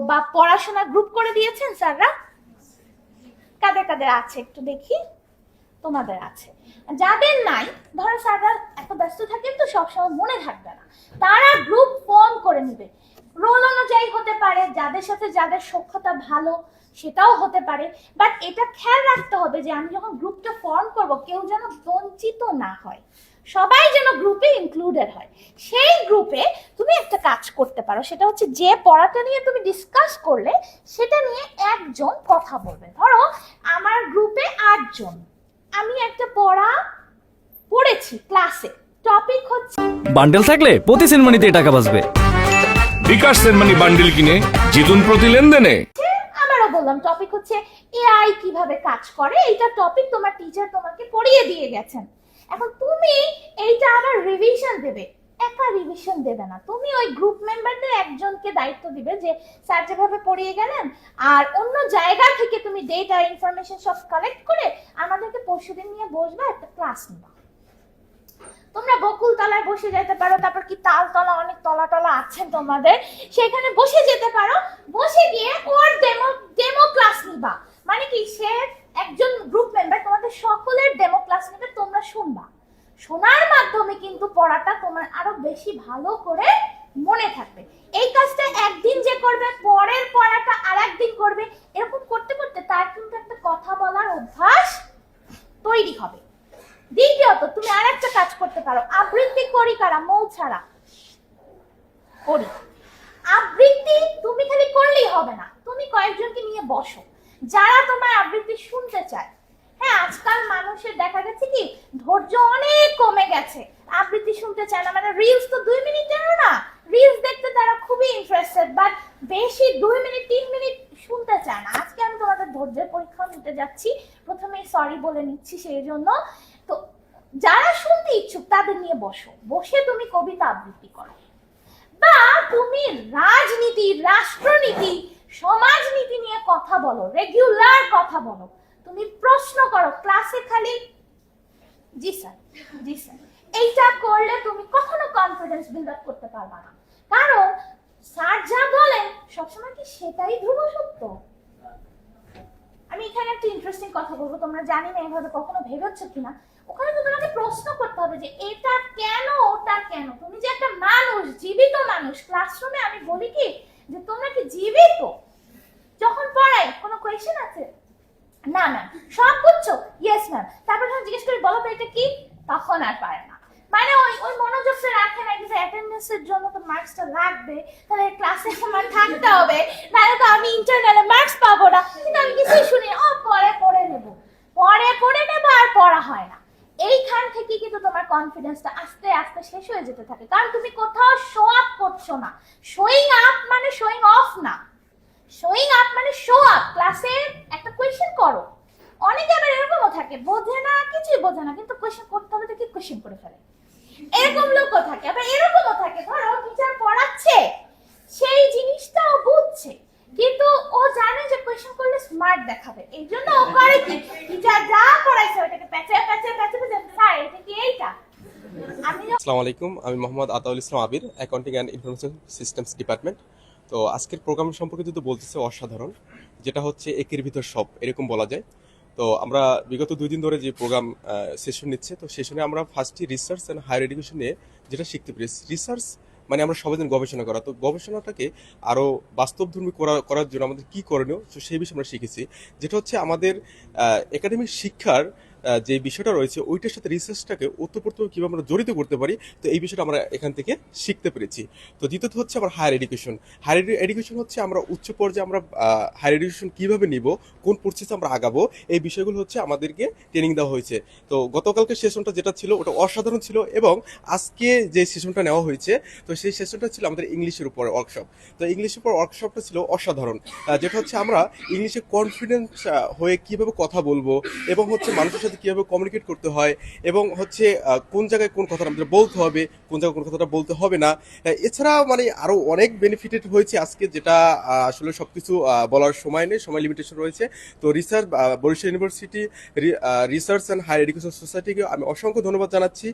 বা পড়াশোনা গ্রুপ করে দিয়েছেন স্যাররা? কাদের কাদের আছে একটু দেখি। তোমাদের আছে। যাদের নাই, ধরো স্যাররা এত ব্যস্ত থাকেন তো সবসময় মনে থাকবে না। তারা গ্রুপ ফর্ম করে নেবে। রোল অনুযায়ী হতে পারে, যাদের সাথে যাদের সক্ষতা ভালো, সেটাও হতে পারে। বাট এটা খেয়াল রাখতে হবে যে আমি যখন গ্রুপটা ফর্ম করব, কেউ যেন বঞ্চিত না হয়। সবাই যেন গ্রুপে ইনক্লুডেড হয়। সেই গ্রুপে তুমি একটা কাজ করতে পারো সেটা হচ্ছে যে পড়াটা নিয়ে তুমি ডিসকাস করলে সেটা নিয়ে একজন কথা বলবে। ধরো আমার গ্রুপে আটজন। আমি একটা পড়া পড়েছি ক্লাসে টপিক হচ্ছে বান্ডেল থাকলে প্রতি সেনমানিতে টাকা বাঁচবে। বিকাশ সেনমানি বান্ডিল কিনে জিতুন প্রতি লেনদেনে। আমারও বললাম টপিক হচ্ছে এআই কীভাবে কাজ করে এইটা টপিক তোমার টিচার তোমাকে পড়িয়ে দিয়ে গেছেন। এখন তুমি এইটা আবার রিভিশন দেবে। একা রিভিশন দেবে না। তুমি ওই গ্রুপ মেম্বারদের একজনকে দায়িত্ব দিবে যে, স্যার যেভাবে পড়িয়ে গেলেন আর অন্য জায়গা থেকে তুমি ডেটা ইনফরমেশন সব কালেক্ট করে আমাদেরকে পরশুদিন নিয়ে বসবে, একটা ক্লাস নিবা। তোমরা বকুল তলায় বসে যেতে পারো, তারপর কি তাল তলা অনেক তলা টলা আছে তোমাদের? সেখানে বসে যেতে পারো। বসে গিয়ে ওর ডেমো ডেমো ক্লাস নিবা। মানে কি, সে একজন গ্রুপ মেম্বার তোমাদের সকলের ডেমো ক্লাস নেবে, তোমরা শুনবা। শোনার মাধ্যমে কিন্তু পড়াটা তোমার আরও বেশি ভালো করে মনে থাকবে। এই কাজটা একদিন যে করবে, পরের পড়াটা আর একদিন করবে, এরকম করতে করতে তার কিন্তু একটা কথা বলার অভ্যাস তৈরি হবে। দ্বিতীয়ত, তুমি আর একটা কাজ করতে পারো, আবৃত্তি করি কারা মৌ ছাড়া? করি। আবৃত্তি তুমি খালি করলেই হবে না, তুমি কয়েকজনকে নিয়ে বসো। যারা তোমার আবৃত্তি শুনতে চায়। হ্যাঁ আজকাল মানুষের দেখা গেছে কি, ধৈর্য অনেক কমে গেছে। আবৃত্তি শুনতে চায় না মানে রিলস তো দুই মিনিটেরও না। রিলস দেখতে তারা খুবই ইন্টারেস্টেড বাট বেশি দুই মিনিট, তিন মিনিট শুনতে চায় না। আজকে আমি তোমাদের ধৈর্যের পরীক্ষা নিতে যাচ্ছি। প্রথমে সরি বলে নিচ্ছি সেই জন্য। তো যারা শুনতে ইচ্ছুক, তাদের নিয়ে বসো। বসে তুমি কবিতা আবৃত্তি করো। বা তুমি রাজনীতি, রাষ্ট্রনীতি সমাজনীতি নিয়ে কথা বলো রেগুলার কথা বলো। তুমি প্রশ্ন করো ক্লাসে খালি জি স্যার জি স্যার এইটা করলে তুমি কখনো কনফিডেন্স বিল্ড আপ করতে পারবে না। কারণ স্যার যা বলেন, সবসময় কি সেটাই ধ্রুব সত্য? আমি এখানে একটা ইন্টারেস্টিং কথা বলব, তোমরা জানি না, এভাবে কখনো ভেবেছো কিনা। ওখানে তো তোমাকে প্রশ্ন করতে হবে যে, এটা কেন, ওটা কেন? তুমি যে একটা মানুষ, জীবিত মানুষ ক্লাসরুমে আমি বলি কি যে তোমরা কি জীবিত যখন পড়াই কোনো কোয়েশ্চেন আছে না ম্যাম সব বুঝছ ইয়েস ম্যাম তারপর যখন জিজ্ঞেস করি বলো তো এটা কি তখন আর পারে না মানে ওই ওই মনোযোগটা রাখে না যে অ্যাটেন্ডেন্সের জন্য তো মার্কসটা লাগবে তাহলে ক্লাসে আমার থাকতে হবে নাহলে তো আমি ইন্টারনালে মার্কস পাবো না কিন্তু আমি কিছুই শুনি না, ও পরে পড়ে নেব পরে পড়ে নেব আর পড়া হয় না এইখান থেকে কিন্তু তোমার কনফিডেন্সটা আস্তে আস্তে শেষ হয়ে যেতে থাকে কারণ তুমি কোথাও শো আপ করছ না শোয়িং আপ মানে শোয়িং অফ না। শোয়িং আপ মানে শো আপ ক্লাসে একটা কোয়েশ্চেন করো। অনেকে আবার এরকমও থাকে, বোঝে না, কিছুই বোঝে না, কিন্তু কোয়েশ্চেন করতে হবে দেখি কোয়েশ্চেন করে ফেলে। এরকম লোকও থাকে, আবার এরকমও থাকে, ধরো টিচার পড়াচ্ছে, সেই জিনিসটাও বুঝছে, কিন্তু ও জানে যে কোয়েশ্চেন করলে স্মার্ট দেখাবে। এই জন্য ও করে কি? টিচার যা পড়াইছে ওটাকে প্যাচে প্যাচে প্যাচে প্যাচে স্যার, এটা কি এইটা? আসসালামু আলাইকুম, আমি Mohammad Ataul Islam Abir accounting and information systems department তো আজকের প্রোগ্রাম সম্পর্কে যদি বলতেছে অসাধারণ, যেটা হচ্ছে একের ভিতর সব, এরকম বলা যায়। তো আমরা বিগত দুই দিন ধরে যে প্রোগ্রাম সেশন নিচ্ছে, তো সেশনে আমরা ফার্স্টই রিসার্চ অ্যান্ড হায়ার এডুকেশন নিয়ে যেটা শিখতে পেরেছি। রিসার্চ মানে আমরা সবাই দিন গবেষণা করা। তো গবেষণাটাকে আরও বাস্তবধর্মী করা, করার জন্য আমাদের কী করণীয়, তো সেই বিষয়ে আমরা শিখেছি। যেটা হচ্ছে আমাদের একাডেমিক শিক্ষার যে বিষয়টা রয়েছে, ওইটার সাথে রিসার্চটাকে ওতপ্রোতভাবে কীভাবে আমরা জড়িত করতে পারি, তো এই বিষয়টা আমরা এখান থেকে শিখতে পেরেছি। তো দ্বিতীয়ত হচ্ছে আমার হায়ার এডুকেশন হায়ার এডুকেশন হচ্ছে আমরা উচ্চ পর্যায়ে আমরা হায়ার এডুকেশন কীভাবে নিব, কোন প্রসেসে আমরা আগাবো, এই বিষয়গুলো হচ্ছে আমাদেরকে ট্রেনিং দেওয়া হয়েছে। তো গতকালকে সেশনটা যেটা ছিল, ওটা অসাধারণ ছিল এবং আজকে যে সেশনটা নেওয়া হয়েছে, তো সেই সেশনটা ছিল আমাদের ইংলিশের উপরে ওয়ার্কশপ তো ইংলিশের উপর ওয়ার্কশপটা ছিল অসাধারণ যেটা হচ্ছে আমরা ইংলিশে কনফিডেন্স হয়ে কীভাবে কথা বলব এবং হচ্ছে মানুষের সাথে কীভাবে কমিউনিকেট করতে হয় এবং হচ্ছে কোন জায়গায় কোন কথাটা আমাদের বলতে হবে কোন জায়গায় কোন কথাটা বলতে হবে না এছাড়া মানে আরও অনেক বেনিফিটেড হয়েছে আজকে যেটা আসলে সবকিছু আহ, বলার সময় নেই সময় লিমিটেশন রয়েছে। তো research Barishal university research and higher education সোসাইটিকে আমি অসংখ্য ধন্যবাদ জানাচ্ছি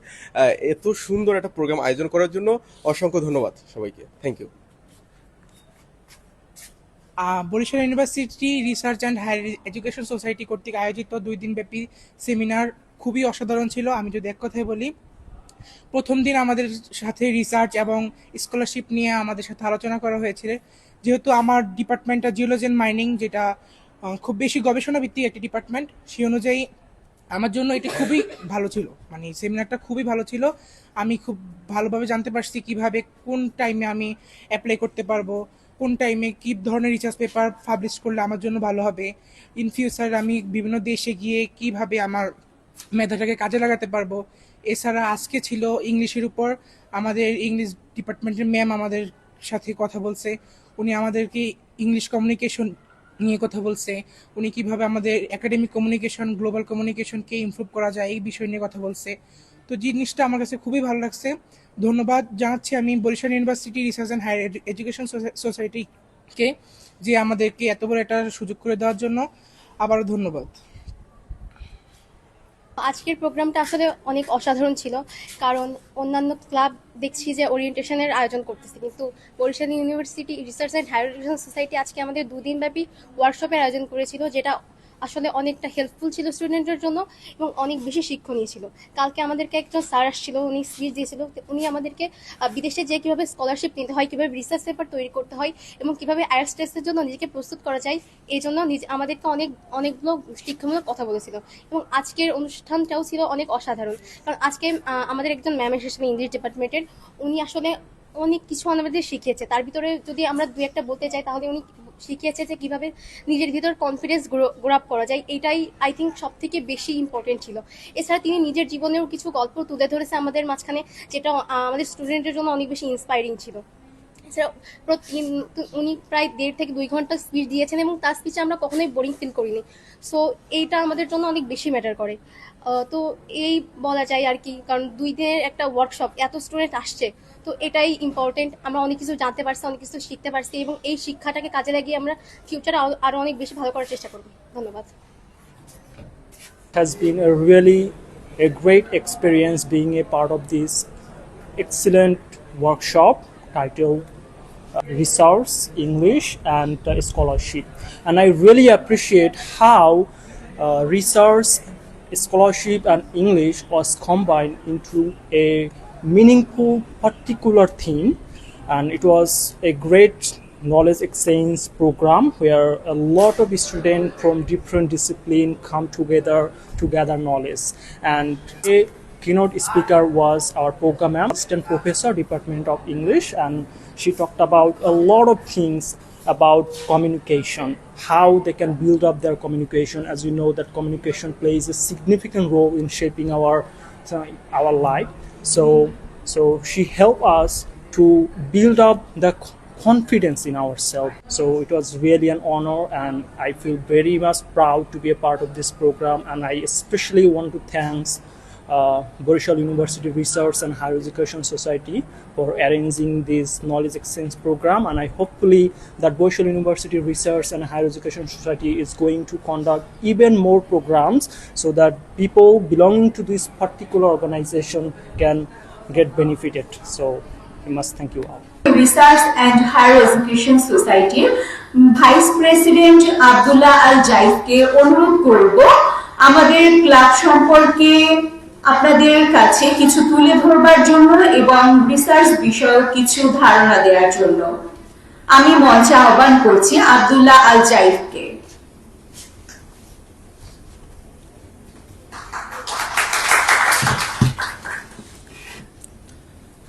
এত সুন্দর একটা প্রোগ্রাম আয়োজন করার জন্য অসংখ্য ধন্যবাদ সবাইকে। Thank you Barishal university research and higher education society কর্তৃক আয়োজিত দুই দিনব্যাপী সেমিনার খুবই অসাধারণ ছিল। আমি যদি এক কথায় বলি, প্রথম দিন আমাদের সাথে রিসার্চ এবং স্কলারশিপ নিয়ে আমাদের সাথে আলোচনা করা হয়েছিল। যেহেতু আমার ডিপার্টমেন্টটা জিওলজি অ্যান্ড মাইনিং, যেটা খুব বেশি গবেষণা ভিত্তিক একটি ডিপার্টমেন্ট সেই অনুযায়ী আমার জন্য এটি খুবই ভালো ছিল। মানে সেমিনারটা খুবই ভালো ছিল। আমি খুব ভালোভাবে জানতে পারছি কীভাবে, কোন টাইমে আমি অ্যাপ্লাই করতে পারব। কোন টাইমে কি ধরনের রিসার্চ পেপার পাবলিশ করলে আমার জন্য ভালো হবে? ইন ফিউচার আমি বিভিন্ন দেশে গিয়ে কীভাবে আমার মেধাটাকে কাজে লাগাতে পারব? এছাড়া আজকে ছিল ইংলিশের উপর। আমাদের ইংলিশ ডিপার্টমেন্টের ম্যাম আমাদের সাথে কথা বলছে। উনি আমাদেরকে ইংলিশ কমিউনিকেশন নিয়ে কথা বলছে। উনি কীভাবে আমাদের একাডেমিক কমিউনিকেশন গ্লোবাল কমিউনিকেশনকে ইমপ্রুভ করা যায় এই বিষয় নিয়ে কথা বলছে। তো জিনিসটা আমার কাছে খুবই ভালো লাগছে। ধন্যবাদ জানাচ্ছি আমি Barishal university research and higher education সোসাইটিকে যে আমাদেরকে এত বড় একটা সুযোগ করে দেওয়ার জন্য আবারও ধন্যবাদ। আজকের প্রোগ্রামটা আসলে অনেক অসাধারণ ছিল, কারণ অন্যান্য ক্লাব দেখছি যে ওরিয়েন্টেশনের আয়োজন করতেছে, কিন্তু Barishal university research and higher education society আজকে আমাদের দুদিনব্যাপী ওয়ার্কশপের আয়োজন করেছিল, যেটা আসলে অনেকটা হেল্পফুল ছিল স্টুডেন্টের জন্য এবং অনেক বেশি শিক্ষণীয় ছিল। কালকে আমাদেরকে একজন স্যার আসছিল, উনি স্পিচ দিয়েছিল। উনি আমাদেরকে বিদেশে যে কীভাবে স্কলারশিপ নিতে হয়, কীভাবে রিসার্চ পেপার তৈরি করতে হয় এবং কীভাবে আয়ার্স টেস্টের জন্য নিজেকে প্রস্তুত করা যায়, এই জন্য নিজে, আমাদেরকে অনেক, অনেকগুলো শিক্ষামূলক কথা বলেছিল। এবং আজকের অনুষ্ঠানটাও ছিল অনেক অসাধারণ। কারণ আজকে আমাদের একজন ম্যাম এসেছিলেন ইংলিশ ডিপার্টমেন্টের উনি আসলে অনেক কিছু আমাদের শিখিয়েছে। তার ভিতরে যদি আমরা দু একটা বলতে চাই, তাহলে উনি শিখিয়েছে যে কীভাবে নিজের ভিতর কনফিডেন্স গ্রো আপ করা যায়। এটাই আই থিঙ্ক সব থেকে বেশি ইম্পর্টেন্ট ছিল। এছাড়া তিনি নিজের জীবনেও কিছু গল্প তুলে ধরেছে আমাদের মাঝখানে, যেটা আমাদের স্টুডেন্টের জন্য অনেক বেশি ইন্সপায়ারিং ছিল। এছাড়া উনি প্রায় দেড় থেকে দুই ঘণ্টা স্পিচ দিয়েছেন এবং তার স্পিচে আমরা কখনোই বোরিং ফিল করিনি। সো এইটা আমাদের জন্য অনেক বেশি ম্যাটার করে। তো এই বলা যায় আর কি, কারণ দুই দিনের একটা ওয়ার্কশপ এত স্টুডেন্ট আসছে। তো এটাই ইম্পর্টেন্ট আমরা অনেক কিছু জানতে পারছি অনেক কিছু শিখতে পারছি এবং এই শিক্ষাটাকে কাজে লাগিয়ে আমরা ফিউচারে আরও অনেক বেশি ভালো করার চেষ্টা করব ধন্যবাদ has been a really a great experience being a part of this excellent workshop titled uh, resource english and uh, scholarship and i really appreciate how uh, resource scholarship and english was combined into a meaningful particular theme and it was a great knowledge exchange program where a lot of students from different discipline come together to gather knowledge. And a keynote speaker was our program assistant professor department of english and she talked about a lot of things about communication how they can build up their communication. As you know that communication plays a significant role in shaping our uh, our life so so she helped us to build up the confidence in ourselves. So it was really an honor and i feel very much proud to be a part of this program and i especially want to thank uh, Borishal University Research and Higher Education Society for arranging this knowledge exchange program and I hopefully that Borishal University Research and Higher Education Society is going to conduct even more programs so that people belonging to this particular organization can get benefited so I must thank you all research and higher education সোসাইটির vice president Abdullah Al জাইদকে অনুরোধ করব আমাদের club সম্পর্কে আপনাদের কাছে কিছু তুলে ধরবার জন্য এবং রিসার্চ বিষয়ক কিছু ধারণা দেওয়ার জন্য। আমি মঞ্চে আহ্বান করছি আব্দুল্লাহ আল জাইদকে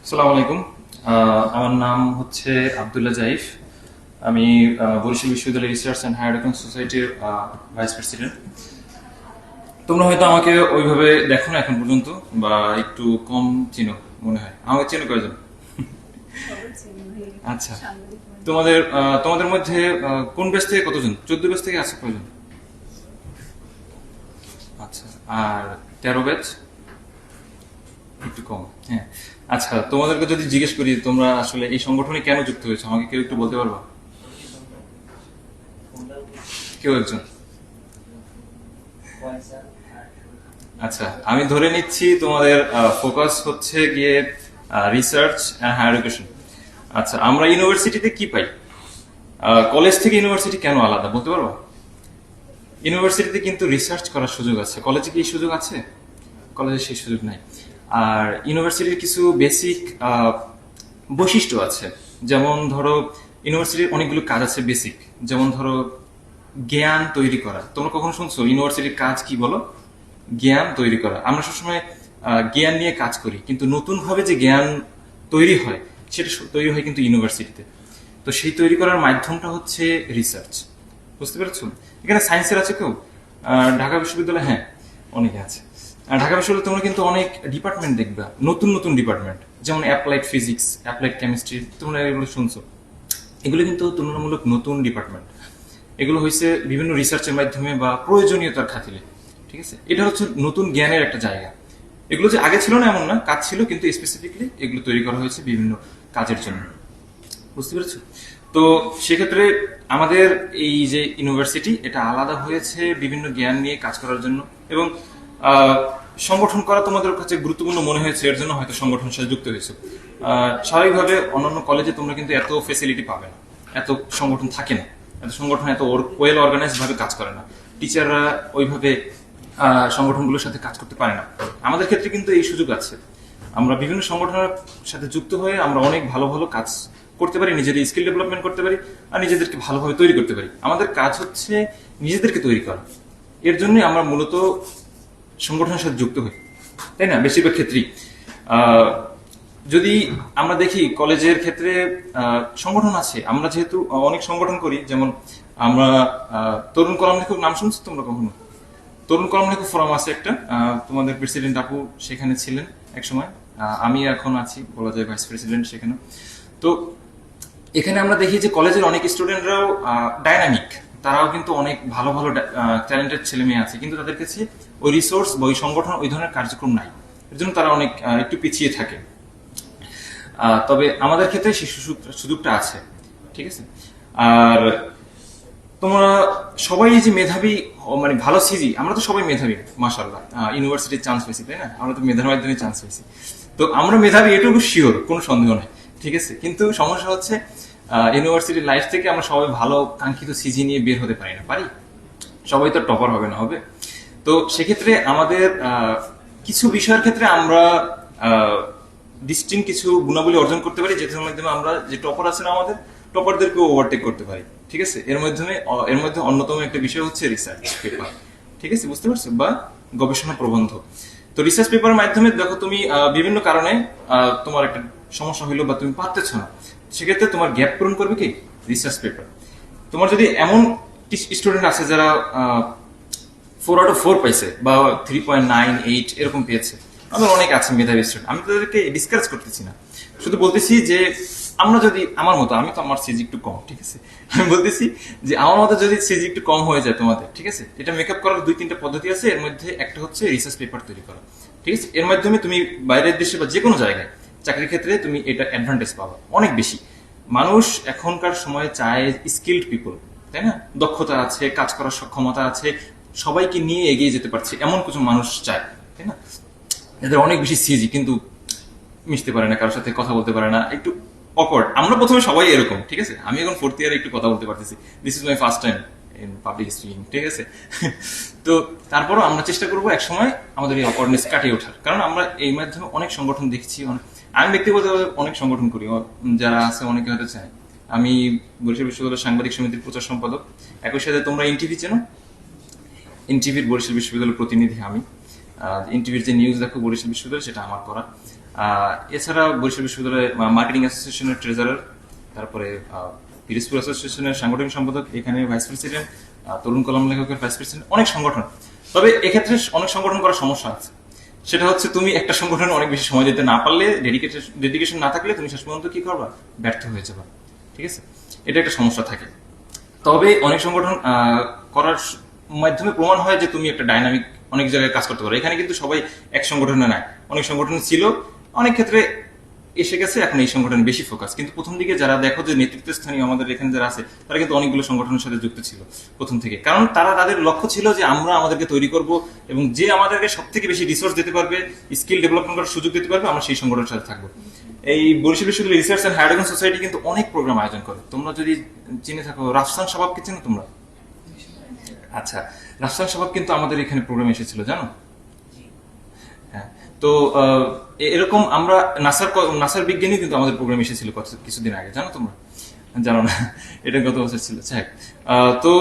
আসসালামু আলাইকুম। আমার নাম হচ্ছে আবদুল্লাহ জাইফ। আমি বরিশাল বিশ্ববিদ্যালয় রিসার্চ অ্যান্ড হায়ার সোসাইটির ভাইস প্রেসিডেন্ট তোমরা হয়তো আমাকে ওইভাবে দেখো না এখন পর্যন্ত বা একটু কম চিনো মনে হয়। আমাকে চেনো কয়জন? আচ্ছা। তোমাদের তোমাদের মধ্যে কোন বেস থেকে কতজন? চোদ্দ বেস থেকে আছে কয়জন? আচ্ছা আর তেরো ব্যাচ? একটু কম হ্যাঁ। আচ্ছা তোমাদেরকে যদি জিজ্ঞেস করি তোমরা আসলে এই সংগঠনে কেন যুক্ত হয়েছো? আমাকে কেউ একটু বলতে পারবা? কেউ একজন? আচ্ছা আমি ধরে নিচ্ছি তোমাদের ফোকাস হচ্ছে গিয়ে রিসার্চ অ্যান্ড হায়ার এডুকেশন আচ্ছা আমরা ইউনিভার্সিটিতে কি পাই? কলেজ থেকে ইউনিভার্সিটি কেন আলাদা, বলতে পারব? ইউনিভার্সিটিতে কিন্তু রিসার্চ করার সুযোগ আছে। কলেজে কি সুযোগ আছে? কলেজে সেই সুযোগ নাই। আর ইউনিভার্সিটির কিছু বেসিক বৈশিষ্ট্য আছে। যেমন ধরো ইউনিভার্সিটির অনেকগুলো কাজ আছে বেসিক যেমন ধরো, জ্ঞান তৈরি করা। তোমরা কখনো শুনছো? ইউনিভার্সিটির কাজ কি বলো? জ্ঞান তৈরি করা। আমরা সবসময় জ্ঞান নিয়ে কাজ করি, কিন্তু নতুন ভাবে যে জ্ঞান তৈরি হয়, সেটা তৈরি হয় কিন্তু ইউনিভার্সিটিতে। তো সেই তৈরি করার মাধ্যমটা হচ্ছে রিসার্চ। বুঝতে পেরেছ? এখানে সায়েন্সের আছে কেউ? ঢাকা বিশ্ববিদ্যালয়? হ্যাঁ অনেকে আছে। ঢাকা বিশ্ববিদ্যালয়ে তোমরা কিন্তু অনেক ডিপার্টমেন্ট দেখবা, নতুন নতুন ডিপার্টমেন্ট। যেমন অ্যাপ্লাইড ফিজিক্স, অ্যাপ্লাইড কেমিস্ট্রি, তোমরা এগুলো শুনছো। এগুলো কিন্তু তুলনামূলক নতুন ডিপার্টমেন্ট। এগুলো হয়েছে বিভিন্ন রিসার্চের মাধ্যমে বা প্রয়োজনীয়তার খাতিরে। ঠিক আছে? এটা হচ্ছে নতুন জ্ঞানের একটা জায়গা। এগুলো যে আগে ছিল না এমন না, কাজ ছিল, কিন্তু স্পেসিফিকলি এগুলো তৈরি করা হয়েছে বিভিন্ন কাজের জন্য। বুঝতে পেরেছ? তো সেক্ষেত্রে আমাদের এই যে ইউনিভার্সিটি এটা আলাদা হয়েছে বিভিন্ন জ্ঞান নিয়ে কাজ করার জন্য। এবং সংগঠন করা তোমাদের কাছে গুরুত্বপূর্ণ মনে হয়েছে, এর জন্য হয়তো সংগঠন সাথে যুক্ত হয়েছে। স্বাভাবিকভাবে অন্যান্য কলেজে তোমরা কিন্তু এত ফেসিলিটি পাবে না, এত সংগঠন থাকে না। এত সংগঠন এত ওয়েল অর্গানাইজ ভাবে কাজ করে না। টিচাররা ওইভাবে সংগঠনগুলোর সাথে কাজ করতে পারে না। আমাদের ক্ষেত্রে কিন্তু এই সুযোগ আছে। আমরা বিভিন্ন সংগঠনের সাথে যুক্ত হয়ে আমরা অনেক ভালো ভালো কাজ করতে পারি, নিজেদের স্কিল ডেভেলপমেন্ট করতে পারি আর নিজেদেরকে ভালোভাবে তৈরি করতে পারি। আমাদের কাজ হচ্ছে নিজেদেরকে তৈরি করা। এর জন্যই আমরা মূলত সংগঠনের সাথে যুক্ত হই। তাই না? বেশিরভাগ ক্ষেত্রেই। যদি আমরা দেখি কলেজের ক্ষেত্রে সংগঠন আছে। আমরা যেহেতু অনেক সংগঠন করি, যেমন আমরা তরুণ কলাম লেখক নাম শুনছো তোমরা কখনো? তরুণ কলাম লেখক ফোরাম আছে একটা। তোমাদের প্রেসিডেন্ট আপু সেখানে ছিলেন এক সময় আমি এখন আছি বলা যায় ভাইস প্রেসিডেন্ট সেখানে। তো এখানে আমরা দেখি যে কলেজের অনেক স্টুডেন্টরাও ডাইনামিক তারাও কিন্তু অনেক ভালো ভালো ট্যালেন্টেড ছেলে মেয়ে আছে। কিন্তু তাদের কাছে ওই রিসোর্স বা ওই সংগঠন, ওই ধরনের কার্যক্রম নাই। এর জন্য তারা অনেক একটু পিছিয়ে থাকে। তবে আমাদের ক্ষেত্রে সেই সুযোগ- সুযোগটা আছে। ঠিক আছে? আর তোমরা সবাই যে মেধাবী মানে ভালো সিজি আমরা তো সবাই মেধাবী মাসাল্লাহ ইউনিভার্সিটির চান্স পেয়েছি, তাই না? আমরা তো মেধার মাধ্যমে চান্স পেয়েছি। তো আমরা মেধাবী এটুকু শিওর কোনো সন্দেহ নেই, ঠিক আছে? কিন্তু সমস্যা হচ্ছে ইউনিভার্সিটির লাইফ থেকে আমরা সবাই ভালো, কাঙ্ক্ষিত সিজি নিয়ে বের হতে পারি না, পারি? সবাই তো টপার হবে না, হবে? তো সেক্ষেত্রে আমাদের কিছু বিষয়ের ক্ষেত্রে আমরা ডিস্টিং কিছু গুণাবলী অর্জন করতে পারি, যেটার মাধ্যমে আমরা যে টপার আছে না আমাদের টপারদেরকে ওভারটেক করতে পারি। ঠিক আছে? এর মাধ্যমে এর মধ্যে অন্যতম একটা বিষয় হচ্ছে রিসার্চ পেপার ঠিক আছে? বুঝতে পারছ? বা গবেষণা প্রবন্ধ। তো রিসার্চ পেপারের মাধ্যমে দেখো তুমি বিভিন্ন কারণে তোমার একটা সমস্যা হইল বা তুমি পারতেছ না। সেক্ষেত্রে তোমার গ্যাপ পূরণ করবে কি? রিসার্চ পেপার তোমার যদি এমন স্টুডেন্ট আছে যারা ফোর আউট অফ ফোর পাইছে বা থ্রি পয়েন্ট নাইন এইট এরকম পেয়েছে। আমাদের অনেক আছে মেধাবী স্টুডেন্ট আমি তাদেরকে ডিসকাস করতেছি না। শুধু বলতেছি যে আমরা যদি, আমার মতো, আমি তো আমার সিজি একটু কম, ঠিক আছে? আমি বলতেছি যে আমার মতো যদি সিজি একটু কম হয়ে যায় তোমাদের, ঠিক আছে? এটা মেকআপ করার দুই তিনটা পদ্ধতি আছে, এর মধ্যে একটা হচ্ছে রিসার্চ পেপার তৈরি করা, ঠিক আছে? এর মাধ্যমে তুমি বাইরের দেশে বা যে কোনো জায়গায় চাকরির ক্ষেত্রে তুমি এটা অ্যাডভান্টেজ পাবা, অনেক বেশি। মানুষ এখনকার সময়ে চায় স্কিল্ড পিপল তাই না? দক্ষতা আছে, কাজ করার সক্ষমতা আছে, সবাইকে নিয়ে এগিয়ে যেতে পারছে, এমন কিছু মানুষ চায়, তাই না? এদের অনেক বেশি সিজি কিন্তু মিশতে পারে না, কারোর সাথে কথা বলতে পারে না, একটু অকওয়ার্ড আমরা প্রথমে সবাই এরকম, ঠিক আছে? আমি এখন ফোর্থ ইয়ারে একটু কথা বলতে পারতেছি। This is my first time in public speaking ঠিক আছে? তো তারপরও আমরা চেষ্টা করব এক সময় আমাদের এই অকওয়ার্ডনেস কাটিয়ে ওঠার। কারণ আমরা এই মাধ্যমে অনেক সংগঠন দেখছি আমি ব্যক্তিগতভাবে অনেক সংগঠন করি যারা আছে অনেকে হয়তো চায়। আমি বরিশাল বিশ্ববিদ্যালয় সাংবাদিক সমিতির প্রচার সম্পাদক। একই সাথে তোমরা এনটিভি চেনো? এনটিভির বরিশাল বিশ্ববিদ্যালয়ের প্রতিনিধি আমি। এনটিভির যে নিউজ দেখো বরিশাল বিশ্ববিদ্যালয়, সেটা আমার করা। এছাড়া বরিশাল বিশ্ববিদ্যালয়ের মার্কেটিং অ্যাসোসিয়েশনের ট্রেজারার তারপরে আহ, পিরিজপুর অ্যাসোসিয়েশনের সাংগঠনিক সম্পাদক এখানে ভাইস প্রেসিডেন্ট তরুণ কলম লেখকের ভাইস প্রেসিডেন্ট অনেক সংগঠন। তবে এক্ষেত্রে অনেক সংগঠন করার সমস্যা আছে। সেটা হচ্ছে তুমি একটা সংগঠনে অনেক বেশি সময় দিতে না পারলে ডেডিকেটেড ডেডিকেশন না থাকলে তুমি শেষ পর্যন্ত কি করবা? ব্যর্থ হয়ে যাবা। ঠিক আছে? এটা একটা সমস্যা থাকে। তবে অনেক সংগঠন করার মাধ্যমে প্রমাণ হয় যে তুমি একটা ডাইনামিক অনেক জায়গায় কাজ করতে পারো। এখানে কিন্তু সবাই এক সংগঠনে নাই অনেক সংগঠন ছিল অনেক ক্ষেত্রে এসে গেছে, এখন এই সংগঠনে বেশি ফোকাস কিন্তু প্রথম দিকে যারা দেখো যে নেতৃত্ব স্থানীয় আমাদের এখানে যারা আছে, তারা কিন্তু অনেকগুলো সংগঠনের সাথে যুক্ত ছিল প্রথম থেকে। কারণ তারা তাদের লক্ষ্য ছিল যে আমরা আমাদেরকে তৈরি করব এবং যে আমাদেরকে সব থেকে বেশি রিসোর্স দিতে পারবে স্কিল ডেভেলপমেন্ট করার সুযোগ দিতে পারবে, আমরা সেই সংগঠনের সাথে থাকব। এই বরিশাল বিশ্ববিদ্যালয় রিসার্চ অ্যান্ড হায়ার সোসাইটি কিন্তু অনেক প্রোগ্রাম আয়োজন করে। তোমরা যদি চিনে থাকো, রাফসান স্বভাবকে চেনো তোমরা? আচ্ছা রাফসান স্বভাব কিন্তু আমাদের এখানে প্রোগ্রাম এসেছিল, জানো? তো এরকম আমরা নাসার নাসার বিজ্ঞানী কিন্তু আমাদের প্রোগ্রাম এসেছিল কিছুদিন আগে, জানো তোমরা? জানো না? এটা গত বছর ছিল? যাই। তো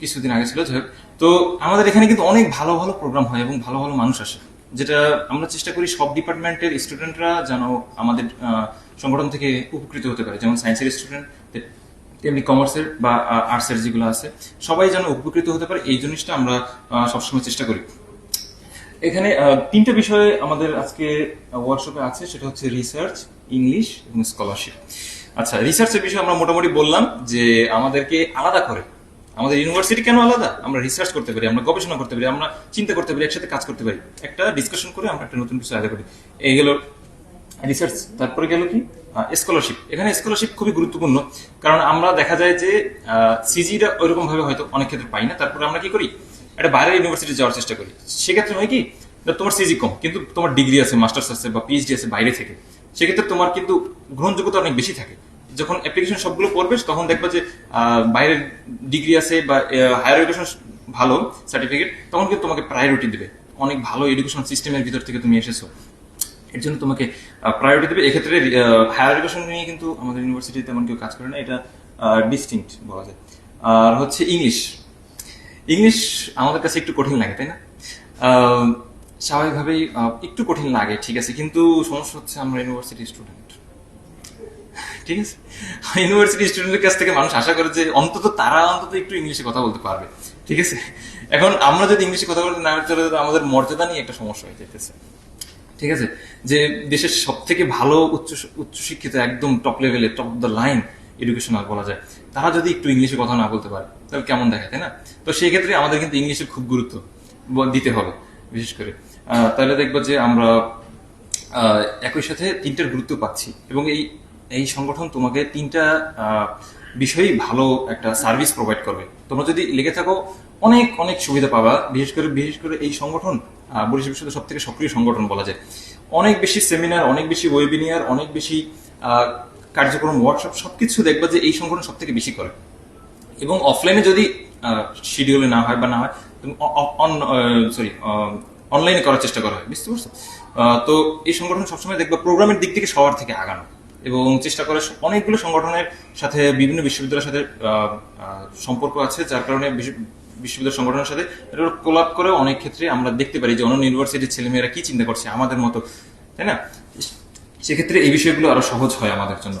কিছুদিন আগে ছিল, যাই তো, আমাদের এখানে কিন্তু অনেক ভালো ভালো প্রোগ্রাম হয় এবং ভালো ভালো মানুষ আসে। যেটা আমরা চেষ্টা করি সব ডিপার্টমেন্টের স্টুডেন্টরা যেন আমাদের সংগঠন থেকে উপকৃত হতে পারে। যেমন সায়েন্সের স্টুডেন্ট তেমনি কমার্সের বা আর্টসের যেগুলো আছে, সবাই যেন উপকৃত হতে পারে। এই জিনিসটা আমরা সবসময় চেষ্টা করি। এখানে তিনটা বিষয় আমাদের আজকে ওয়ার্কশপে আছে, সেটা হচ্ছে রিসার্চ ইংলিশ এবং স্কলারশিপ আচ্ছা রিসার্চের বিষয়ে আমরা মোটামুটি বললাম যে আমাদেরকে আলাদা করে, আমাদের ইউনিভার্সিটি কেন আলাদা? আমরা রিসার্চ করতে পারি, আমরা গবেষণা করতে পারি, আমরা চিন্তা করতে পারি, একসাথে কাজ করতে পারি। একটা ডিসকাশন করে আমরা একটা নতুন কিছু আলাদা করি। এই গেল রিসার্চ তারপরে গেল কি? স্কলারশিপ এখানে স্কলারশিপ খুবই গুরুত্বপূর্ণ, কারণ আমরা দেখা যায় যে সিজিটা ওইরকম ভাবে হয়তো অনেক ক্ষেত্রে পাই না, তারপরে আমরা কি করি? একটা বাইরের ইউনিভার্সিটি যাওয়ার চেষ্টা করি। সেক্ষেত্রে হয় কি তোমার সিজি কম, কিন্তু তোমার ডিগ্রি আছে মাস্টার্স আছে বা পিএইচডি আছে বাইরে থেকে, সেক্ষেত্রে তোমার কিন্তু গ্রহণযোগ্যতা অনেক বেশি থাকে। যখন অ্যাপ্লিকেশন সবগুলো পড়বে তখন দেখবে যে বাইরের ডিগ্রি আছে বা হায়ার এডুকেশন ভালো সার্টিফিকেট তখন কিন্তু তোমাকে প্রায়োরিটি দেবে। অনেক ভালো এডুকেশন সিস্টেমের ভিতর থেকে তুমি এসেছ। এর জন্য তোমাকে প্রায়োরিটি দেবে। এক্ষেত্রে হায়ার এডুকেশন নিয়ে কিন্তু আমাদের ইউনিভার্সিটিতে তেমন কেউ কাজ করে না, এটা ডিস্টিংক্ট বলা যায়। আর হচ্ছে ইংলিশ ইংলিশ আমাদের কাছে একটু কঠিন লাগে, তাই না? স্বাভাবিকভাবেই একটু কঠিন লাগে, ঠিক আছে, কিন্তু সমস্যা হচ্ছে আমরা ইউনিভার্সিটি স্টুডেন্ট ঠিক আছে? ইউনিভার্সিটি স্টুডেন্টের কাছ থেকে মানুষ আশা করে যে অন্তত তারা অন্তত একটু ইংলিশে কথা বলতে পারবে, ঠিক আছে? এখন আমরা যদি ইংলিশে কথা বলতে না পারি আমাদের মর্যাদা নিয়ে একটা সমস্যা হয়ে যেতেছে ঠিক আছে? যে দেশের সব থেকে ভালো উচ্চ উচ্চশিক্ষিত একদম টপ লেভেলে top of the line educational বলা যায়। তারা যদি একটু ইংলিশে কথা না বলতে পারে, তাহলে কেমন দেখায়, তাই না? তো সেই ক্ষেত্রে আমাদের কিন্তু ইংলিশে খুব গুরুত্ব দিতে হবে, বিশেষ করে। তাহলে দেখব যে আমরা একই সাথে তিনটার গুরুত্ব পাচ্ছি এবং এই এই সংগঠন তোমাকে তিনটা বিষয়েই ভালো একটা সার্ভিস প্রোভাইড করবে। তোমরা যদি লেগে থাকো, অনেক অনেক সুবিধা পাবা, বিশেষ করে বিশেষ করে এই সংগঠন বরিশাল বিশ্ববিদ্যালয় সব থেকে সক্রিয় সংগঠন বলা যায়। অনেক বেশি সেমিনার অনেক বেশি ওয়েবিনিয়ার অনেক বেশি কার্যক্রম ওয়ার্কশপ সবকিছু দেখবা যে এই সংগঠন সব থেকে বেশি করে। এবং অফলাইনে যদি শিডিউলে না হয় বা না হয়, তুমি সরি অনলাইনে করার চেষ্টা করা হয়, বুঝতে পারছ? তো এই সংগঠন সবসময় দেখবা প্রোগ্রামের দিক থেকে সবার থেকে আগানো। এবং চেষ্টা করে অনেকগুলো সংগঠনের সাথে বিভিন্ন বিশ্ববিদ্যালয়ের সাথে সম্পর্ক আছে, যার কারণে বিশ্ব- বিশ্ববিদ্যালয় সংগঠনের সাথে কোলাপ করে অনেক ক্ষেত্রে আমরা দেখতে পারি যে অন্য ইউনিভার্সিটির ছেলেমেয়েরা কি চিন্তা করছে আমাদের মতো, তাই না? সেক্ষেত্রে এই বিষয়গুলো আরও সহজ হয় আমাদের জন্য।